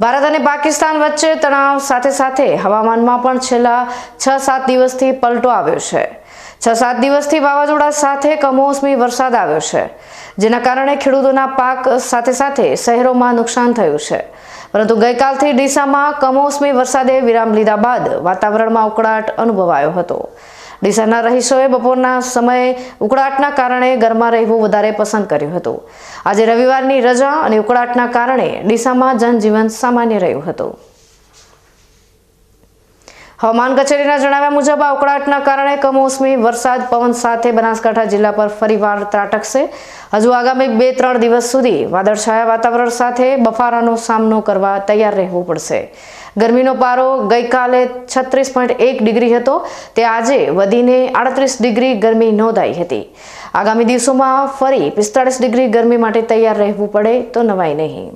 ભારત અને પાકિસ્તાન વચ્ચે તણાવ સાથે સાથે હવામાનમાં પણ છેલ્લા છ સાત દિવસથી પલટો આવ્યો છે. છ સાત દિવસથી વાવાઝોડા સાથે કમોસમી વરસાદ આવ્યો છે, જેના કારણે ખેડૂતોના પાક સાથે સાથે શહેરોમાં નુકસાન થયું છે. પરંતુ ગઈકાલથી ડીસામાં કમોસમી વરસાદે વિરામ લીધા બાદ વાતાવરણમાં ઉકળાટ અનુભવાયો હતો. ડીસાના રહીશોએ બપોરના સમયે ઉકળાટના કારણે ઘરમાં રહેવું વધારે પસંદ કર્યું હતું. આજે રવિવારની રજા અને ઉકળાટના કારણે ડીસામાં જનજીવન સામાન્ય રહ્યું હતું. હવામાન કચેરીના જણાવ્યા મુજબ, આ ઉકળાટના કારણે કમોસમી વરસાદ પવન સાથે બનાસકાંઠા જિલ્લા પર ફરીવાર ત્રાટકશે. હજુ આગામી બે ત્રણ દિવસ સુધી વાદળછાયા વાતાવરણ સાથે બફારાનો સામનો કરવા તૈયાર રહેવું પડશે. ગરમીનો પારો ગઈકાલે છત્રીસ પોઈન્ટ એક ડિગ્રી હતો, તે આજે વધીને આડત્રીસ ડિગ્રી ગરમી નોંધાઈ હતી. આગામી દિવસોમાં ફરી પિસ્તાળીસ ડિગ્રી ગરમી માટે તૈયાર રહેવું પડે તો નવાય નહીં.